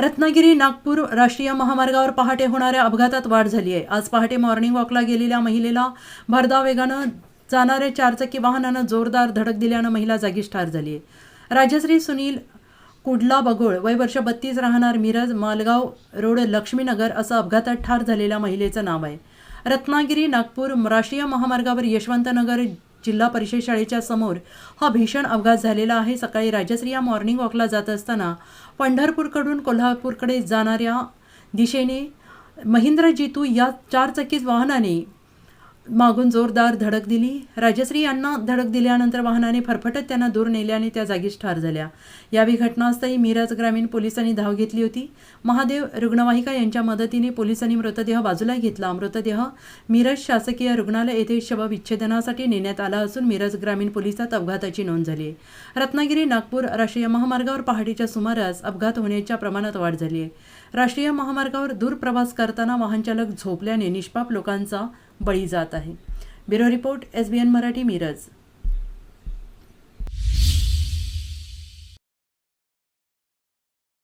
रत्नागिरी नागपूर राष्ट्रीय महामार्गावर पहाटे होणाऱ्या अपघातात वाढ झाली आहे. आज पहाटे मॉर्निंग वॉकला गेलेल्या महिलेला भरधाव वेगानं जाणाऱ्या चारचाकी वाहनानं जोरदार धडक दिल्यानं महिला जागीच ठार झाली आहे. राजश्री सुनील कुडला बगोळ वय वर्ष बत्तीस राहणार मिरज मालगाव रोड लक्ष्मीनगर असं अपघातात ठार झालेल्या महिलेचं नाव आहे. रत्नागिरी नागपूर राष्ट्रीय महामार्गावर यशवंतनगर जिल्हा परिषद शाळेच्या समोर हा भीषण अपघात झालेला आहे. सकाळी राजश्री या मॉर्निंग वॉकला जात असताना पंढरपूरकडून कोल्हापूरकडे जाणाऱ्या दिशेने महिंद्र जितू या चारचकीत वाहनाने मागून जोरदार धडक दिली. राजश्री यांना धडक दिल्यानंतर वाहनाने फरफटत त्यांना दूर नेल्याने त्या जागीच ठार झाल्या. यावेळी घटनास्थळी मिरज ग्रामीण पोलिसांनी धाव घेतली होती. महादेव रुग्णवाहिका यांच्या मदतीने पोलिसांनी मृतदेह बाजूला घेतला. मृतदेह मिरज शासकीय रुग्णालय येथे शवविच्छेदनासाठी नेण्यात आला असून मिरज ग्रामीण पोलिसात अपघाताची नोंद झाली. रत्नागिरी नागपूर राष्ट्रीय महामार्गावर पहाटेच्या सुमारास अपघात होण्याच्या प्रमाणात वाढ झाली. आहे राष्ट्रीय महामार्गावर दूर प्रवास करताना वाहनचालक झोपल्याने निष्पाप लोकांचा बळी जात आहे. Bureau report S B N Marathi Miraj.